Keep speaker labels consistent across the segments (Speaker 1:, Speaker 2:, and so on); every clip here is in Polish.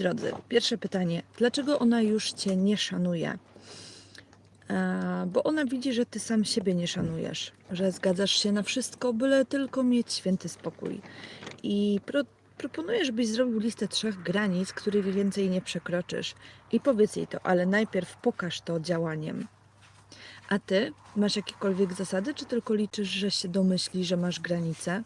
Speaker 1: drodzy, pierwsze pytanie. Dlaczego ona już cię nie szanuje? Bo ona widzi, że ty sam siebie nie szanujesz, że zgadzasz się na wszystko, byle tylko mieć święty spokój. I pro, proponuję, żebyś zrobił listę trzech granic, których więcej nie przekroczysz. I powiedz jej to, ale najpierw pokaż to działaniem. A ty masz jakiekolwiek zasady, czy tylko liczysz, że się domyśli, że masz granice?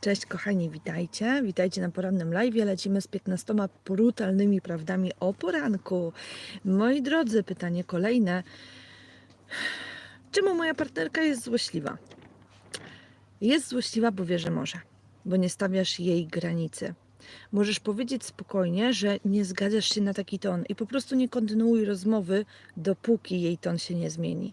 Speaker 1: Cześć kochani, witajcie. Witajcie na porannym live. Lecimy z 15 brutalnymi prawdami o poranku. Moi drodzy, pytanie kolejne. Czemu moja partnerka jest złośliwa? Jest złośliwa, bo wie, że może, bo nie stawiasz jej granicy. Możesz powiedzieć spokojnie, że nie zgadzasz się na taki ton i po prostu nie kontynuuj rozmowy, dopóki jej ton się nie zmieni.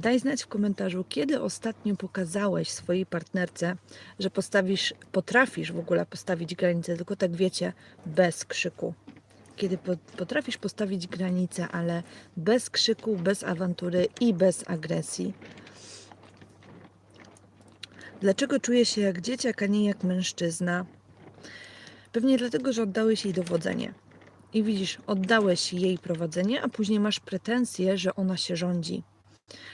Speaker 1: Daj znać w komentarzu, kiedy ostatnio pokazałeś swojej partnerce, że postawisz, potrafisz w ogóle postawić granicę, tylko tak wiecie, bez krzyku. Kiedy po, potrafisz postawić granicę, ale bez krzyku, bez awantury i bez agresji. Dlaczego czuję się jak dzieciak, a nie jak mężczyzna? Pewnie dlatego, że oddałeś jej dowodzenie. I widzisz, oddałeś jej prowadzenie, a później masz pretensje, że ona się rządzi.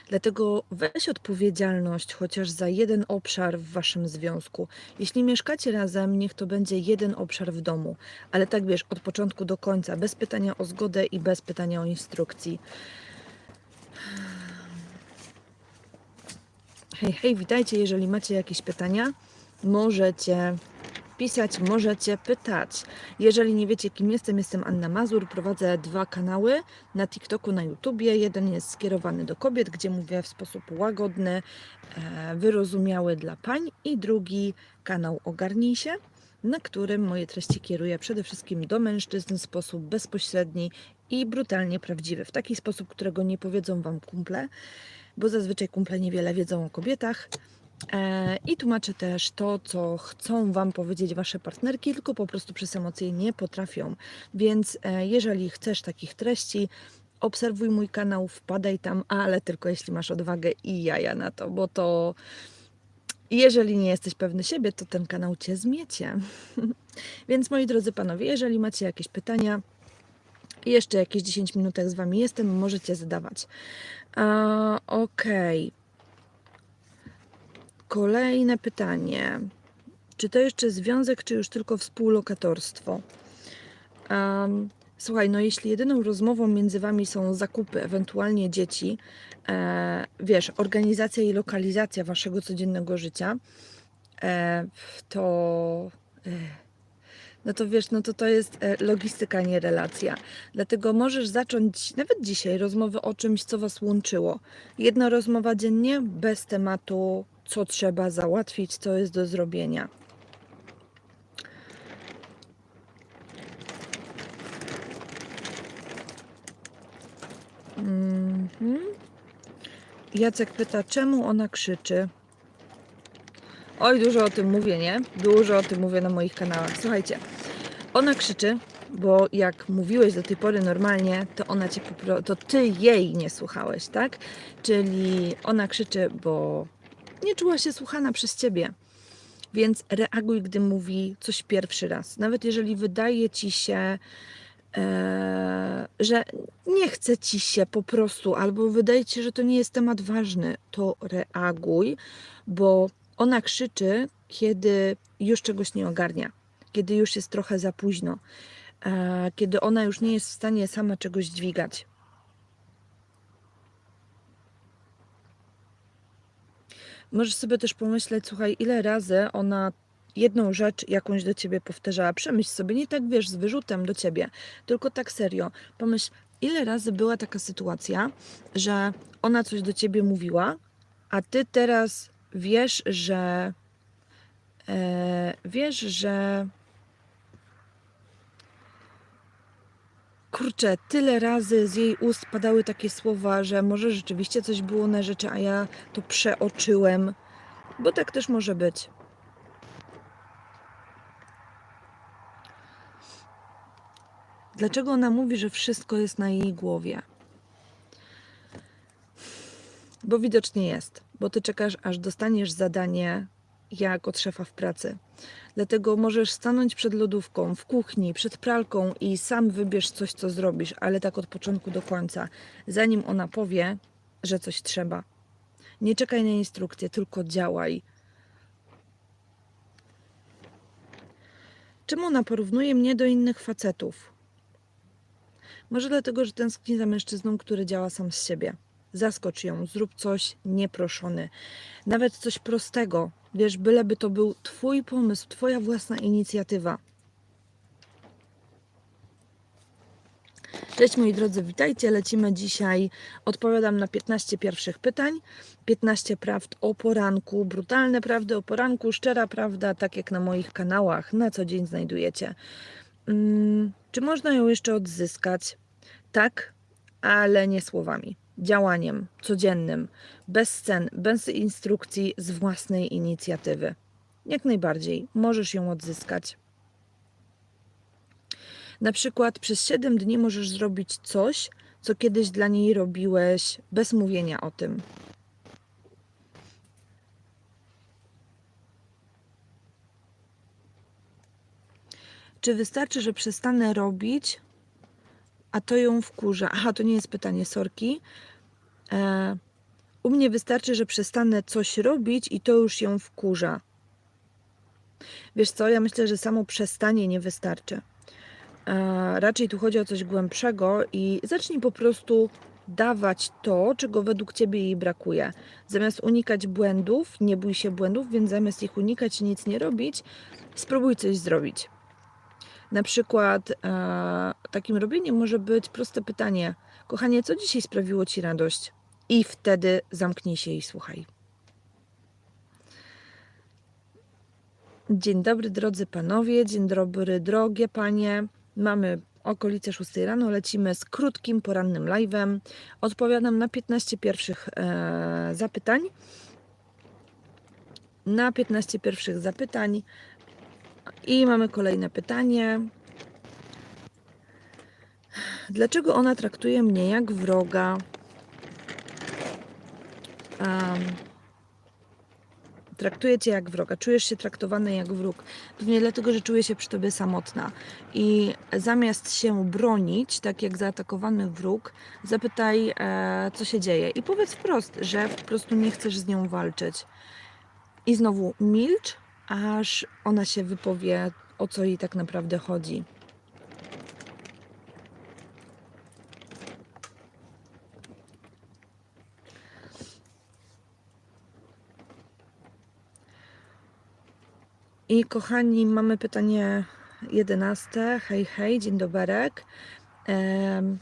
Speaker 1: Dlatego weź odpowiedzialność chociaż za jeden obszar w waszym związku. Jeśli mieszkacie razem, niech to będzie jeden obszar w domu, ale tak wiesz, od początku do końca, bez pytania o zgodę i bez pytania o instrukcji. Hej, hej, witajcie. Jeżeli macie jakieś pytania, możecie pisać, możecie pytać. Jeżeli nie wiecie, kim jestem, jestem Anna Mazur. Prowadzę dwa kanały na TikToku, na YouTubie. Jeden jest skierowany do kobiet, gdzie mówię w sposób łagodny, e, wyrozumiały dla pań, i drugi kanał Ogarnij się, na którym moje treści kieruję przede wszystkim do mężczyzn w sposób bezpośredni i brutalnie prawdziwy. W taki sposób, którego nie powiedzą wam kumple, bo zazwyczaj kumple niewiele wiedzą o kobietach. E, I tłumaczę też to, co chcą Wam powiedzieć Wasze partnerki, tylko po prostu przez emocje nie potrafią. Więc e, jeżeli chcesz takich treści, obserwuj mój kanał, wpadaj tam, ale tylko jeśli masz odwagę i jaja na to, bo to jeżeli nie jesteś pewny siebie, to ten kanał Cię zmiecie. Więc moi drodzy panowie, jeżeli macie jakieś pytania, jeszcze jakieś 10 minutek z Wami jestem, możecie zadawać. Okej. Okay. Kolejne pytanie. Czy to jeszcze związek, czy już tylko współlokatorstwo? Um, słuchaj, no jeśli jedyną rozmową między wami są zakupy, ewentualnie dzieci, e, wiesz, organizacja i lokalizacja waszego codziennego życia, e, to. E, no to wiesz, no to to jest e, logistyka, nie relacja. Dlatego możesz zacząć nawet dzisiaj rozmowę o czymś, co was łączyło. Jedna rozmowa dziennie bez tematu co trzeba załatwić, co jest do zrobienia. Mhm. Jacek pyta, czemu ona krzyczy? Oj, dużo o tym mówię, nie? Dużo o tym mówię na moich kanałach. Słuchajcie, ona krzyczy, bo jak mówiłeś do tej pory normalnie, to ona cię to ty jej nie słuchałeś, tak? Czyli ona krzyczy, bo nie czuła się słuchana przez ciebie. Więc reaguj, gdy mówi coś pierwszy raz. Nawet jeżeli wydaje ci się, e, że nie chce ci się po prostu, albo wydaje ci się, że to nie jest temat ważny, to reaguj, bo ona krzyczy, kiedy już czegoś nie ogarnia, kiedy już jest trochę za późno, e, kiedy ona już nie jest w stanie sama czegoś dźwigać. Możesz sobie też pomyśleć, słuchaj, ile razy ona jedną rzecz jakąś do ciebie powtarzała. Przemyśl sobie, nie tak wiesz, z wyrzutem do ciebie, tylko tak serio. Pomyśl, ile razy była taka sytuacja, że ona coś do ciebie mówiła, a ty teraz wiesz, że e, wiesz, że kurczę, tyle razy z jej ust padały takie słowa, że może rzeczywiście coś było na rzeczy, a ja to przeoczyłem, bo tak też może być. Dlaczego ona mówi, że wszystko jest na jej głowie? Bo widocznie jest, bo ty czekasz, aż dostaniesz zadanie jak od szefa w pracy. Dlatego możesz stanąć przed lodówką, w kuchni, przed pralką i sam wybierz coś, co zrobisz, ale tak od początku do końca, zanim ona powie, że coś trzeba. Nie czekaj na instrukcję, tylko działaj. Czemu ona porównuje mnie do innych facetów? Może dlatego, że tęskni za mężczyzną, który działa sam z siebie. Zaskocz ją, zrób coś nieproszony. Nawet coś prostego. Wiesz, byleby to był Twój pomysł, Twoja własna inicjatywa. Cześć moi drodzy, witajcie. Lecimy dzisiaj. Odpowiadam na 15 pierwszych pytań. 15 prawd o poranku, brutalne prawdy o poranku, szczera prawda, tak jak na moich kanałach na co dzień znajdujecie. Hmm, czy można ją jeszcze odzyskać? Tak, ale nie słowami. Działaniem codziennym, bez scen, bez instrukcji, z własnej inicjatywy. Jak najbardziej możesz ją odzyskać. Na przykład przez 7 dni możesz zrobić coś, co kiedyś dla niej robiłeś bez mówienia o tym. Czy wystarczy, że przestanę robić, a to ją wkurza? Aha, to nie jest pytanie, sorki. E, u mnie wystarczy, że przestanę coś robić i to już ją wkurza. Wiesz co, ja myślę, że samo przestanie nie wystarczy. E, raczej tu chodzi o coś głębszego i zacznij po prostu dawać to, czego według ciebie jej brakuje. Zamiast unikać błędów, nie bój się błędów, więc zamiast ich unikać nic nie robić, spróbuj coś zrobić. Na przykład e, takim robieniem może być proste pytanie: Kochanie, co dzisiaj sprawiło ci radość? I wtedy zamknij się i słuchaj. Dzień dobry, drodzy panowie, dzień dobry, drogie panie. Mamy okolice 6 rano, lecimy z krótkim porannym live'em. Odpowiadam na 15 pierwszych e, zapytań. Na 15 pierwszych zapytań. I mamy kolejne pytanie. Dlaczego ona traktuje mnie jak wroga? Um, traktuje cię jak wroga, czujesz się traktowany jak wróg. Pewnie dlatego, że czuje się przy tobie samotna. I zamiast się bronić, tak jak zaatakowany wróg, zapytaj, e, co się dzieje. I powiedz wprost, że po prostu nie chcesz z nią walczyć. I znowu milcz, aż ona się wypowie, o co jej tak naprawdę chodzi. I kochani, mamy pytanie jedenaste. Hej, hej, dzień doberek. Em,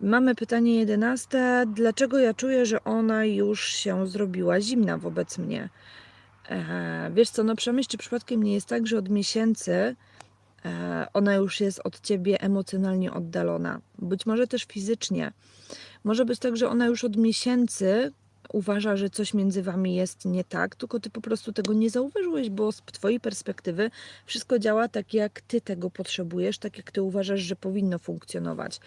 Speaker 1: mamy pytanie jedenaste. Dlaczego ja czuję, że ona już się zrobiła zimna wobec mnie? Wiesz co, no przemyśl, czy przypadkiem nie jest tak, że od miesięcy e, ona już jest od ciebie emocjonalnie oddalona. Być może też fizycznie. Może być tak, że ona już od miesięcy uważa, że coś między wami jest nie tak, tylko ty po prostu tego nie zauważyłeś, bo z twojej perspektywy wszystko działa tak, jak ty tego potrzebujesz, tak jak ty uważasz, że powinno funkcjonować.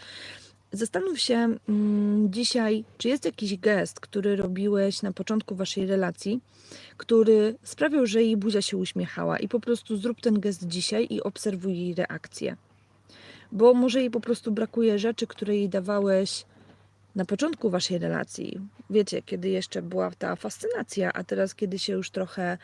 Speaker 1: Zastanów się mm, dzisiaj, czy jest jakiś gest, który robiłeś na początku waszej relacji, który sprawiał, że jej buzia się uśmiechała i po prostu zrób ten gest dzisiaj i obserwuj jej reakcję. Bo może jej po prostu brakuje rzeczy, które jej dawałeś na początku waszej relacji, wiecie, kiedy jeszcze była ta fascynacja, a teraz, kiedy się już trochę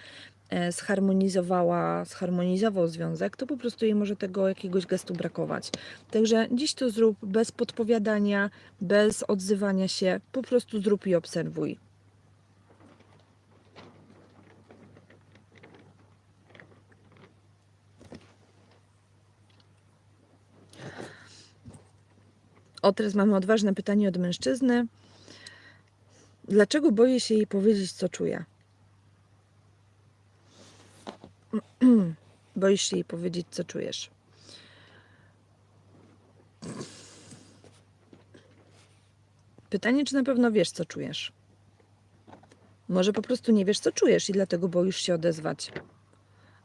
Speaker 1: zharmonizowała, zharmonizował związek, to po prostu jej może tego jakiegoś gestu brakować. Także dziś to zrób bez podpowiadania, bez odzywania się, po prostu zrób i obserwuj. O, teraz mamy odważne pytanie od mężczyzny. Dlaczego boję się jej powiedzieć, co czuję? Boisz się jej powiedzieć, co czujesz. Pytanie, czy na pewno wiesz, co czujesz? Może po prostu nie wiesz, co czujesz i dlatego boisz się odezwać.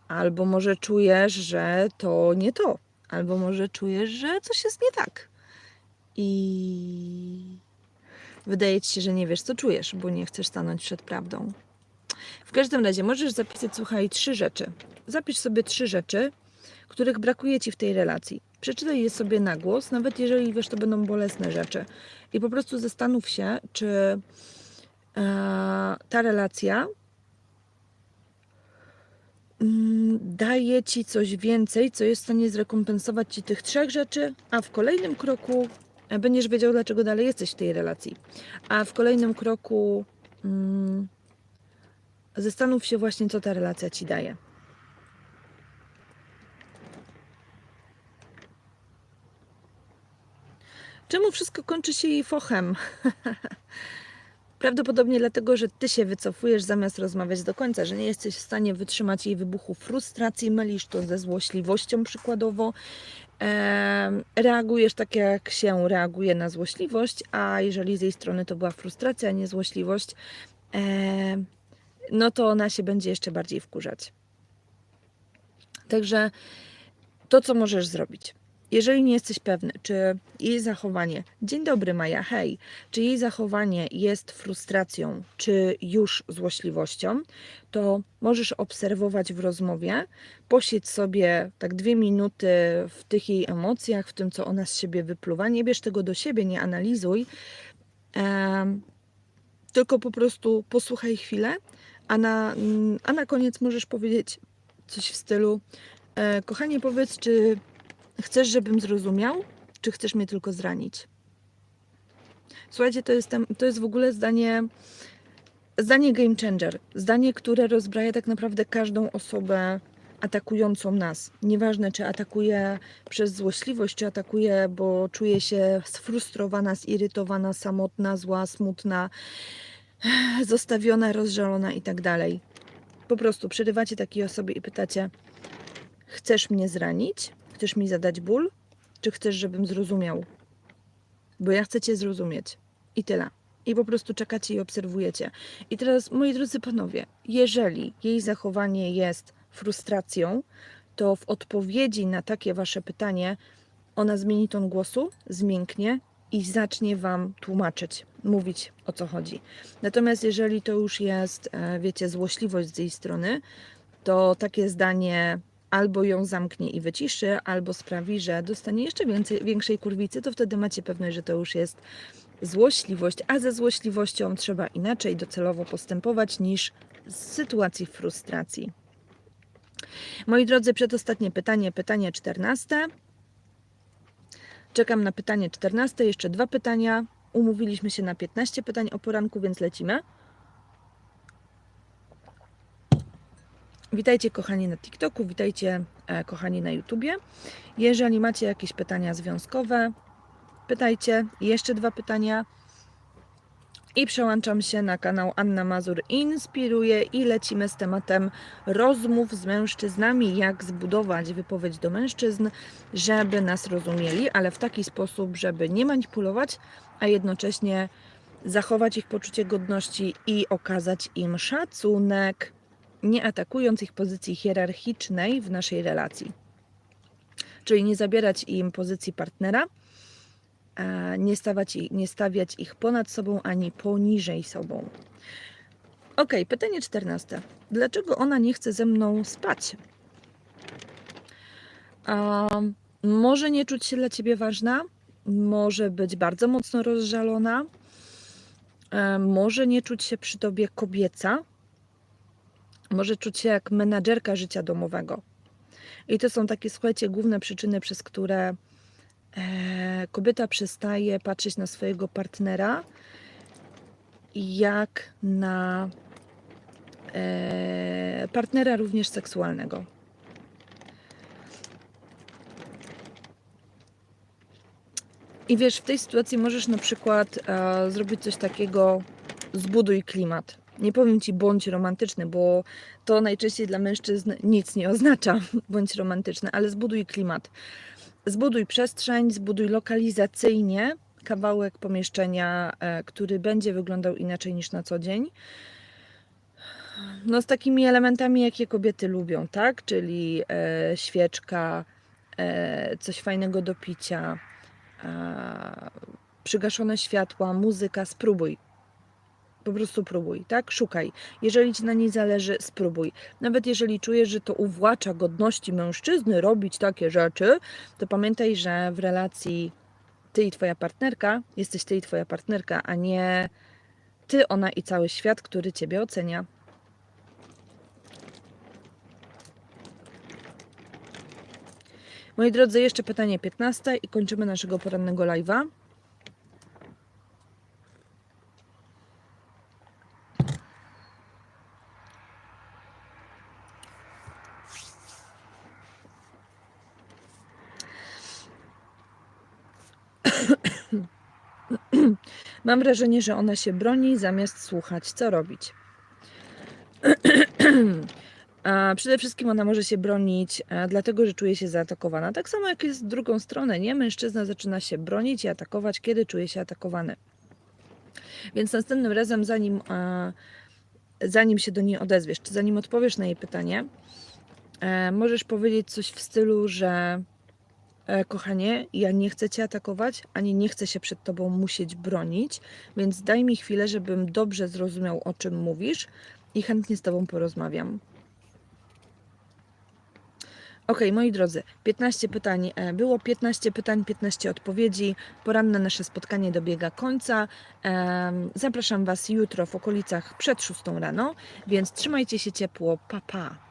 Speaker 1: Albo może czujesz, że to nie to. Albo może czujesz, że coś jest nie tak i wydaje ci się, że nie wiesz, co czujesz, bo nie chcesz stanąć przed prawdą. W każdym razie możesz zapisać, słuchaj, trzy rzeczy. Zapisz sobie trzy rzeczy, których brakuje ci w tej relacji. Przeczytaj je sobie na głos, nawet jeżeli wiesz, to będą bolesne rzeczy. I po prostu zastanów się, czy e, ta relacja mm, daje ci coś więcej, co jest w stanie zrekompensować ci tych trzech rzeczy, a w kolejnym kroku e, będziesz wiedział, dlaczego dalej jesteś w tej relacji. A w kolejnym kroku mm, zastanów się właśnie, co ta relacja ci daje. Czemu wszystko kończy się jej fochem? Prawdopodobnie dlatego, że ty się wycofujesz zamiast rozmawiać do końca, że nie jesteś w stanie wytrzymać jej wybuchu frustracji, mylisz to ze złośliwością przykładowo. Reagujesz tak, jak się reaguje na złośliwość, a jeżeli z jej strony to była frustracja, a nie złośliwość, no to ona się będzie jeszcze bardziej wkurzać. Także to, co możesz zrobić. Jeżeli nie jesteś pewny, czy jej zachowanie, dzień dobry Maja, hej, czy jej zachowanie jest frustracją, czy już złośliwością, to możesz obserwować w rozmowie, posiedź sobie tak dwie minuty w tych jej emocjach, w tym, co ona z siebie wypluwa. Nie bierz tego do siebie, nie analizuj, em, tylko po prostu posłuchaj chwilę, a na, a na koniec możesz powiedzieć coś w stylu: e, Kochanie, powiedz, czy Chcesz, żebym zrozumiał, czy chcesz mnie tylko zranić? Słuchajcie, to jest, to jest w ogóle zdanie, zdanie game changer. Zdanie, które rozbraja tak naprawdę każdą osobę atakującą nas. Nieważne, czy atakuje przez złośliwość, czy atakuje, bo czuje się sfrustrowana, zirytowana, samotna, zła, smutna, zostawiona, rozżalona i tak dalej. Po prostu przerywacie takiej osobie i pytacie: Chcesz mnie zranić? Chcesz mi zadać ból, czy chcesz, żebym zrozumiał? Bo ja chcę Cię zrozumieć. I tyle. I po prostu czekacie i obserwujecie. I teraz, moi drodzy panowie, jeżeli jej zachowanie jest frustracją, to w odpowiedzi na takie Wasze pytanie ona zmieni ton głosu, zmięknie i zacznie Wam tłumaczyć, mówić o co chodzi. Natomiast jeżeli to już jest, e, wiecie, złośliwość z jej strony, to takie zdanie albo ją zamknie i wyciszy, albo sprawi, że dostanie jeszcze więcej, większej kurwicy, to wtedy macie pewność, że to już jest złośliwość, a ze złośliwością trzeba inaczej docelowo postępować niż z sytuacji frustracji. Moi drodzy, przedostatnie pytanie, pytanie 14. Czekam na pytanie 14, jeszcze dwa pytania. Umówiliśmy się na 15 pytań o poranku, więc lecimy. Witajcie kochani na TikToku, witajcie e, kochani na YouTubie. Jeżeli macie jakieś pytania związkowe, pytajcie. Jeszcze dwa pytania. I przełączam się na kanał Anna Mazur Inspiruje i lecimy z tematem rozmów z mężczyznami, jak zbudować wypowiedź do mężczyzn, żeby nas rozumieli, ale w taki sposób, żeby nie manipulować, a jednocześnie zachować ich poczucie godności i okazać im szacunek nie atakując ich pozycji hierarchicznej w naszej relacji. Czyli nie zabierać im pozycji partnera, nie, stawać, nie stawiać ich ponad sobą ani poniżej sobą. Ok, pytanie czternaste. Dlaczego ona nie chce ze mną spać? A, może nie czuć się dla ciebie ważna, może być bardzo mocno rozżalona, e, może nie czuć się przy tobie kobieca, może czuć się jak menadżerka życia domowego. I to są takie, słuchajcie, główne przyczyny, przez które e, kobieta przestaje patrzeć na swojego partnera jak na e, partnera również seksualnego. I wiesz, w tej sytuacji możesz na przykład e, zrobić coś takiego, zbuduj klimat nie powiem ci bądź romantyczny, bo to najczęściej dla mężczyzn nic nie oznacza bądź romantyczny, ale zbuduj klimat. Zbuduj przestrzeń, zbuduj lokalizacyjnie kawałek pomieszczenia, e, który będzie wyglądał inaczej niż na co dzień. No z takimi elementami, jakie kobiety lubią, tak? Czyli e, świeczka, e, coś fajnego do picia, e, przygaszone światła, muzyka. Spróbuj Po prostu próbuj, tak? Szukaj. Jeżeli ci na niej zależy, spróbuj. Nawet jeżeli czujesz, że to uwłacza godności mężczyzny robić takie rzeczy, to pamiętaj, że w relacji ty i twoja partnerka jesteś ty i twoja partnerka, a nie ty, ona i cały świat, który ciebie ocenia. Moi drodzy, jeszcze pytanie 15 i kończymy naszego porannego live'a. Mam wrażenie, że ona się broni zamiast słuchać. Co robić? A przede wszystkim ona może się bronić, e, dlatego że czuje się zaatakowana. Tak samo jak jest w drugą stronę, nie? Mężczyzna zaczyna się bronić i atakować, kiedy czuje się atakowany. Więc następnym razem, zanim, e, zanim się do niej odezwiesz, czy zanim odpowiesz na jej pytanie, e, możesz powiedzieć coś w stylu, że kochanie, ja nie chcę cię atakować, ani nie chcę się przed tobą musieć bronić, więc daj mi chwilę, żebym dobrze zrozumiał, o czym mówisz i chętnie z tobą porozmawiam. Ok, moi drodzy, 15 pytań e, było, 15 pytań, 15 odpowiedzi. Poranne nasze spotkanie dobiega końca. Zapraszam Was jutro w okolicach przed 6 rano, więc trzymajcie się ciepło. Pa, pa.